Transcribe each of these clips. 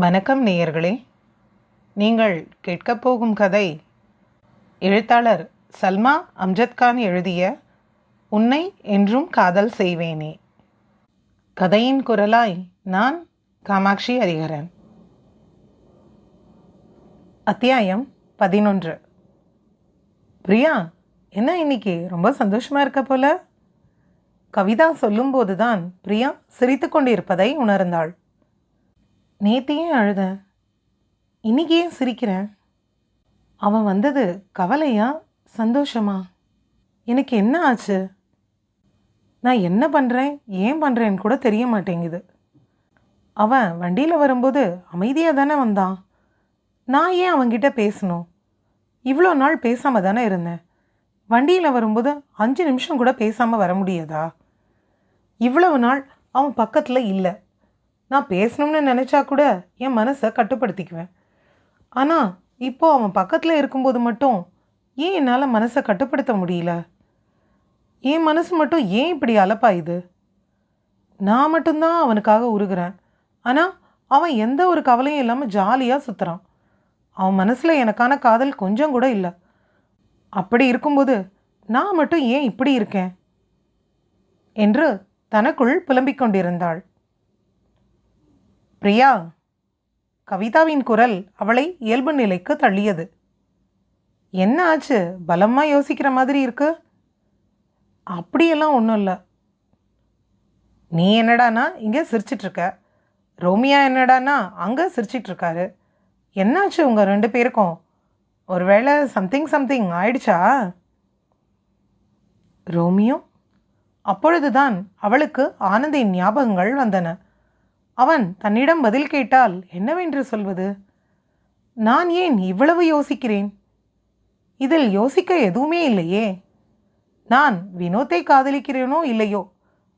வணக்கம் நேயர்களே. நீங்கள் கேட்கப் போகும் கதை எழுத்தாளர் சல்மா அம்ஜத்கான் எழுதிய உன்னை என்றும் காதல் செய்வேனே கதையின் குரலாய் நான் காமாட்சி ஹரிகரன் அத்தியாயம் பதினொன்று. பிரியா என்ன இன்னைக்கு? ரொம்ப சந்தோஷமாக இருக்க போல? கவிதா சொல்லும்போது தான் பிரியா சிரித்து கொண்டிருப்பதை உணர்ந்தாள். நேத்து ஏன் அழுத? இன்னைக்கு ஏன் சிரிக்கிறேன் அவன் வந்தது கவலையா? சந்தோஷமா? எனக்கு என்ன ஆச்சு? நான் என்ன பண்ணுறேன் ஏன் பண்ணுறேன்னு கூட தெரிய மாட்டேங்குது. அவன் வண்டியில் வரும்போது அமைதியாக தானே வந்தான். நான் ஏன் அவன்கிட்ட பேசணும்? இவ்வளோ நாள் பேசாமல் தானே இருந்தேன். வண்டியில் வரும்போது அஞ்சு நிமிஷம் கூட பேசாமல் வர முடியாதா? இவ்வளவு நாள் அவன் பக்கத்தில் இல்லை. நான் பேசணும்னு நினச்சா கூட என் மனசை கட்டுப்படுத்திக்குவேன். ஆனால் இப்போ அவன் பக்கத்தில் இருக்கும்போது மட்டும் ஏன் என்னால் மனசை கட்டுப்படுத்த முடியல? என் மனசு மட்டும் ஏன் இப்படி அலப்பாயுது? நான் மட்டும்தான் அவனுக்காக உருகிறேன். ஆனால் அவன் எந்த ஒரு கவலையும் இல்லாமல் ஜாலியாக சுற்றுறான் அவன் மனசில் எனக்கான காதல் கொஞ்சம் கூட இல்லை. அப்படி இருக்கும்போது நான் மட்டும் ஏன் இப்படி இருக்கேன்? என்று தனக்குள் புலம்பிக் கொண்டிருந்தாள். பிரியா கவிதாவின் குரல் அவளை இயல்பு நிலைக்கு தள்ளியது. என்ன ஆச்சு? பலமாக யோசிக்கிற மாதிரி இருக்கு? அப்படியெல்லாம் ஒன்றும் இல்லை. நீ என்னடானா இங்கே சிரிச்சிட்ருக்க? ரோமியா என்னடானா அங்கே சிரிச்சிட்ருக்காரு? என்னாச்சு உங்கள் ரெண்டு பேருக்கும்? ஒருவேளை சம்திங் சம்திங் ஆயிடுச்சா? ரோமியோ? அப்பொழுதுதான் அவளுக்கு ஆனந்தின் ஞாபகங்கள் வந்தன. அவன் தன்னிடம் பதில் கேட்டால் என்னவென்று சொல்வது? நான் ஏன் இவ்வளவு யோசிக்கிறேன்? இதில் யோசிக்க எதுவுமே இல்லையே. நான் வினோத்தை காதலிக்கிறேனோ இல்லையோ?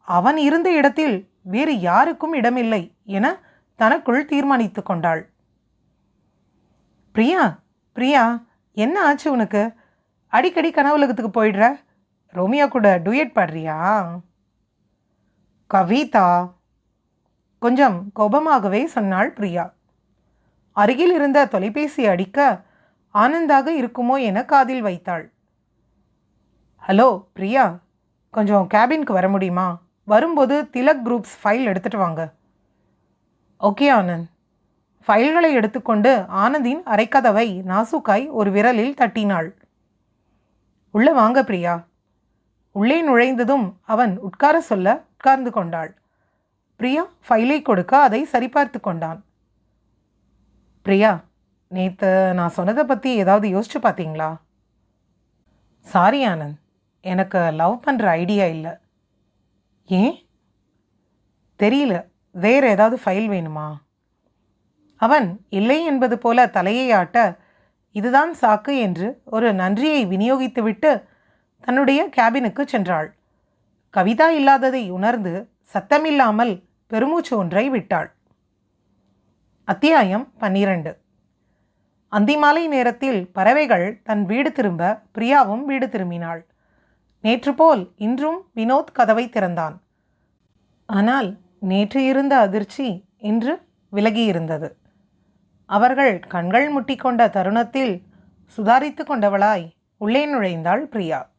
அவன் இருந்த இடத்தில் வேறு யாருக்கும் இடமில்லை என தனக்குள் தீர்மானித்து கொண்டாள். பிரியா பிரியா என்ன ஆச்சு உனக்கு? அடிக்கடி கனவுலகத்துக்கு போயிடுற? ரோமியா கூட டுயட் பாடுறியா? கவிதா கொஞ்சம் கோபமாகவே சொன்னாள் பிரியா. அருகில் இருந்த தொலைபேசி அடிக்க ஆனந்தாக இருக்குமோ என காதில் வைத்தாள். ஹலோ பிரியா கொஞ்சம் கேபின்க்கு வர முடியுமா? வரும்போது திலக் குரூப்ஸ் ஃபைல் எடுத்துட்டு வாங்க. ஓகே ஆனந்த். ஃபைல்களை எடுத்துக்கொண்டு ஆனந்தின் அரைக்கதவை நாசுக்காய் ஒரு விரலில் தட்டினாள். உள்ளே வாங்க பிரியா. உள்ளே நுழைந்ததும் அவன் உட்கார சொல்ல உட்கார்ந்து கொண்டாள். பிரியா ஃபைலை கொடுக்க அதை சரிபார்த்து கொண்டான். பிரியா நேற்று நான் சொன்னதை பற்றி ஏதாவது யோசிச்சு பார்த்தீங்களா சாரி ஆனந்த். எனக்கு லவ் பண்ணுற ஐடியா இல்லை. ஏன்? தெரியல. வேறு ஏதாவது ஃபைல் வேணுமா? அவன் இல்லை என்பது போல தலையை ஆட்ட இதுதான் சாக்கு என்று ஒரு நன்றியை விநியோகித்துவிட்டு தன்னுடைய கேபினுக்கு சென்றாள். கவிதா இல்லாததை உணர்ந்து சத்தமில்லாமல் பெருமூச்சு ஒன்றை விட்டாள். அத்தியாயம் பன்னிரண்டு. அந்திமாலை நேரத்தில் பறவைகள் தன் வீடு திரும்ப பிரியாவும் வீடு திரும்பினாள். நேற்று போல் இன்றும் வினோத் கதவை திறந்தான். ஆனால் நேற்று இருந்த அதிர்ச்சி இன்று விலகியிருந்தது. அவர்கள் கண்கள் முட்டிக்கொண்ட தருணத்தில் சுதாரித்து கொண்டவளாய் உள்ளே நுழைந்தாள் பிரியா.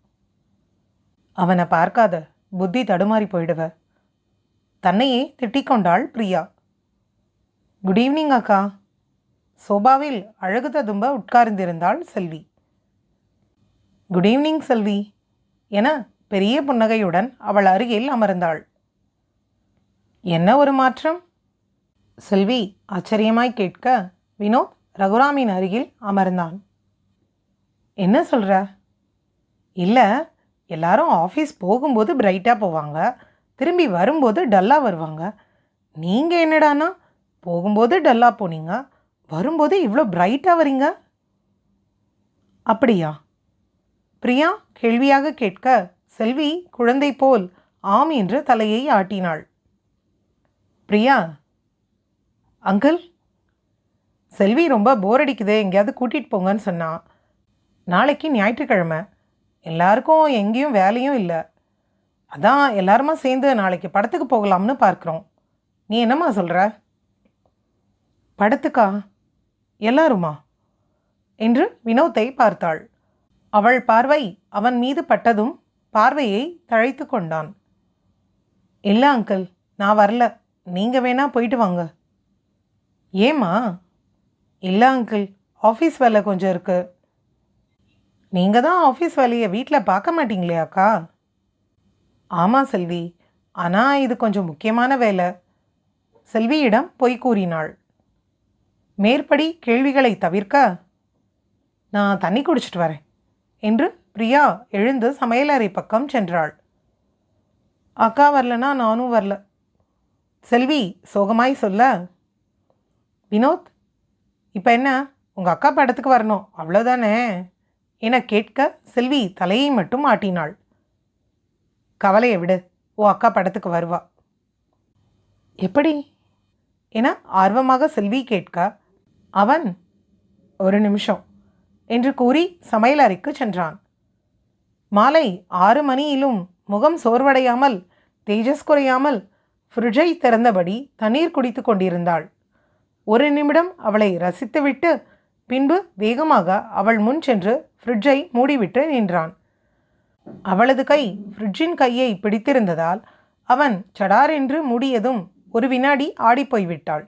அவனை பார்க்காத புத்தி தடுமாறி போயிடுவ. தன்னையே திட்டிக்கொண்டாள் பிரியா. குட் ஈவினிங் அக்கா. சோபாவில் அழகு ததும்ப உட்கார்ந்திருந்தாள் செல்வி. குட் ஈவினிங் செல்வி என பெரிய புன்னகையுடன் அவள் அருகில் அமர்ந்தாள். என்ன ஒரு மாற்றம்? செல்வி ஆச்சரியமாய் கேட்க வினோத் ரகுராமின் அருகில் அமர்ந்தான். என்ன சொல்கிற இல்லை எல்லாரும் ஆஃபீஸ் போகும்போது பிரைட்டாக போவாங்க. திரும்பி வரும்போது டல்லாக வருவாங்க. நீங்கள் என்னடானா போகும்போது டல்லாக போனீங்க வரும்போது இவ்வளோ பிரைட்டாக வரீங்க? அப்படியா? பிரியா கேள்வியாக கேட்க செல்வி குழந்தை போல் ஆம் என்று தலையை ஆட்டினாள். பிரியா? அங்கிள்? செல்வி ரொம்ப போர் அடிக்குது எங்கேயாவது கூட்டிகிட்டு போங்கன்னு சொன்னான் நாளைக்கு ஞாயிற்றுக்கிழமை. எல்லாருக்கும் எங்கேயும் வேலையும் இல்லை. அதான் எல்லாருமா சேர்ந்து நாளைக்கு படத்துக்கு போகலாம்னு பார்க்குறோம். நீ என்னம்மா சொல்கிற படத்துக்கா? எல்லாருமா? என்று வினோத்தை பார்த்தாள். அவள் பார்வை அவன் மீது பட்டதும் பார்வையை தழைத்து கொண்டான். இல்லை அங்கிள் நான் வரல. நீங்கள் வேணா போயிட்டு வாங்க. ஏம்மா? இல்லை அங்கிள் ஆஃபீஸ் வேலை கொஞ்சம் இருக்குது நீங்கள் தான் ஆஃபீஸ் வேலையை வீட்டில் பார்க்க மாட்டீங்களே அக்கா? ஆமாம் செல்வி. ஆனால் இது கொஞ்சம் முக்கியமான வேலை. செல்வியிடம் பொய் கூறினாள். மேற்படி கேள்விகளை தவிர்க்க நான் தண்ணி குடிச்சிட்டு வரேன் என்று பிரியா எழுந்து சமையலறை பக்கம் சென்றாள். அக்கா வரலனா நானும் வரல. செல்வி சோகமாய் சொல்ல. வினோத் இப்போ என்ன? உங்கள் அக்கா படத்துக்கு வரணும். அவ்வளோதானே என கேட்க செல்வி தலையை மட்டும் ஆட்டினாள். கவலையை விடு. ஓ அக்கா படத்துக்கு வருவா. எப்படி? என ஆர்வமாக செல்வி கேட்க அவன் ஒரு நிமிஷம் என்று கூறி சமையலறைக்கு சென்றான். மாலை ஆறு மணியிலும் முகம் சோர்வடையாமல் தேஜஸ் குறையாமல் ஃப்ரிட்ஜை திறந்தபடி தண்ணீர் குடித்து கொண்டிருந்தாள். ஒரு நிமிடம் அவளை ரசித்துவிட்டு பின்பு வேகமாக அவள் முன் சென்று ஃப்ரிட்ஜை மூடிவிட்டு நின்றான். அவளது கை ஃப்ரிட்ஜின் கையை பிடித்திருந்ததால் அவன் சடாரென்று மூடியதும் ஒரு வினாடி ஆடிப்போய்விட்டாள்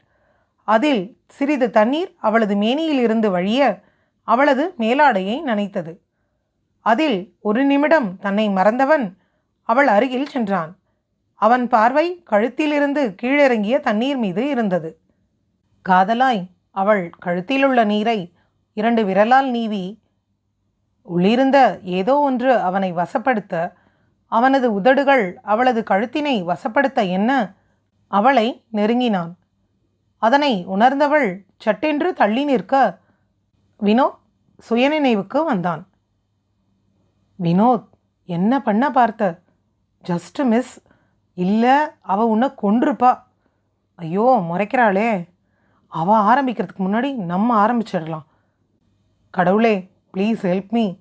அதில் சிறிது தண்ணீர் அவளது மேனியிலிருந்து வழிய அவளது மேலாடையை நனைத்தது. அதில் ஒரு நிமிடம் தன்னை மறந்தவன் அவள் அருகில் சென்றான். அவன் பார்வை கழுத்திலிருந்து கீழிறங்கிய தண்ணீர் மீது இருந்தது. காதலாய் அவள் கழுத்திலுள்ள நீரை இரண்டு விரலால் நீவி உள்ளிருந்த ஏதோ ஒன்று அவனை வசப்படுத்த அவனது உதடுகள் அவளது கழுத்தினை வசப்படுத்த என்ன? அவளை நெருங்கினான். அதனை உணர்ந்தவள் சட்டென்று தள்ளி நிற்க வினோத் சுயநினைவுக்கு வந்தான். வினோத் என்ன பண்ண பார்த்த? ஜஸ்ட் மிஸ் இல்லை அவ உன்னை கொன்றுப்பா. ஐயோ முறைக்கிறாளே. அவ ஆரம்பிக்கிறதுக்கு முன்னாடி நம்ம ஆரம்பிச்சிடலாம். கடவுளே ப்ளீஸ் ஹெல்ப் மீ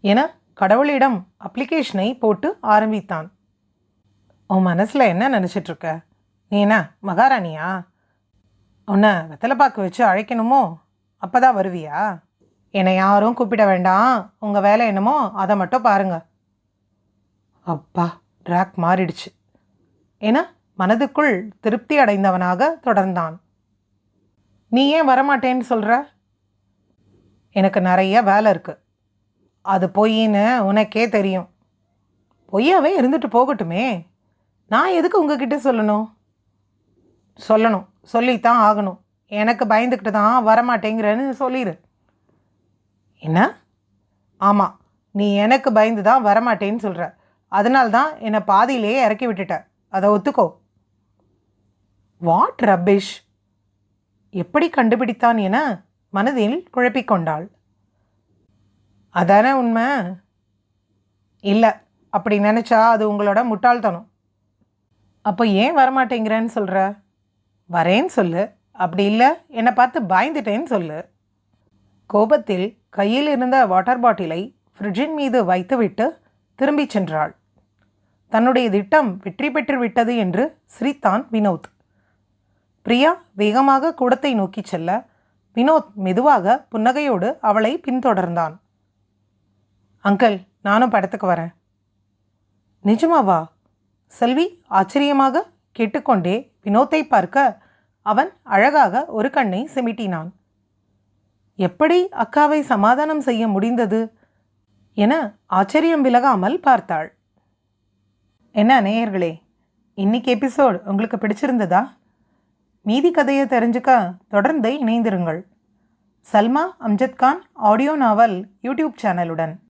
என கடவுளிடம் அப்ளிகேஷனை போட்டு ஆரம்பித்தான். உன் மனசில் என்ன நினச்சிட்ருக்க? நீ என்ன மகாராணியா? உன்னை வெத்தலைப்பாக்கு வச்சு அழைக்கணுமோ? அப்போ தான் வருவியா? என்னை யாரும் கூப்பிட வேண்டாம். உங்கள் வேலை என்னமோ அதை மட்டும் பாருங்க. அப்பா ட்ராக் மாறிடுச்சு. என மனதுக்குள் திருப்தி அடைந்தவனாக தொடர்ந்தான். நீ ஏன் வரமாட்டேன்னு சொல்கிற எனக்கு நிறைய வேலை இருக்குது அது பொய்ன்னு உனக்கே தெரியும். பொய்யாவே இருந்துட்டு போகட்டுமே. நான் எதுக்கு உங்ககிட்ட சொல்லணும்? சொல்லணும். சொல்லித்தான் ஆகணும். எனக்கு பயந்துக்கிட்டு தான் வரமாட்டேங்கிறேன்னு சொல்லிடு என்ன? ஆமாம் நீ எனக்கு பயந்து தான் வரமாட்டேன்னு சொல்கிற அதனால தான் என்னை பாதியிலேயே இறக்கி விட்டுட்ட. அதை ஒத்துக்கோ. வாட் ரபிஷ் எப்படி கண்டுபிடித்தான் என மனதில் குழப்பிக்கொண்டாள் அதானே உண்மை? இல்லை. அப்படி நினச்சா அது உங்களோட முட்டாள்தனம். அப்போ ஏன் வரமாட்டேங்கிறேன்னு சொல்கிற வரேன்னு சொல்லு. அப்படி இல்லை. என்னை பார்த்து பயந்துட்டேன்னு சொல்லு. கோபத்தில் கையில் இருந்த வாட்டர் பாட்டிலை ஃப்ரிட்ஜின் மீது வைத்துவிட்டு திரும்பிச் சென்றாள். தன்னுடைய திட்டம் வெற்றி பெற்று விட்டது என்று சிரித்தான் வினோத். பிரியா வேகமாக கூடத்தை நோக்கிச் செல்ல வினோத் மெதுவாக புன்னகையோடு அவளை பின்தொடர்ந்தான். அங்கிள் நானும் படத்துக்கு வரேன். நிஜமாவா செல்வி ஆச்சரியமாக கேட்டுக்கொண்டே வினோத்தை பார்க்க அவன் அழகாக ஒரு கண்ணை சிமிட்டினான். எப்படி அக்காவை சமாதானம் செய்ய முடிந்தது? என ஆச்சரியம் விலகாமல் பார்த்தாள். என்ன நேயர்களே இன்னைக்கு எபிசோட் உங்களுக்கு பிடிச்சிருந்ததா? மீதி கதையை தெரிஞ்சுக்க தொடர்ந்து இணைந்திருங்கள். Salma Amjad Khan audio novel YouTube சேனலுடன்.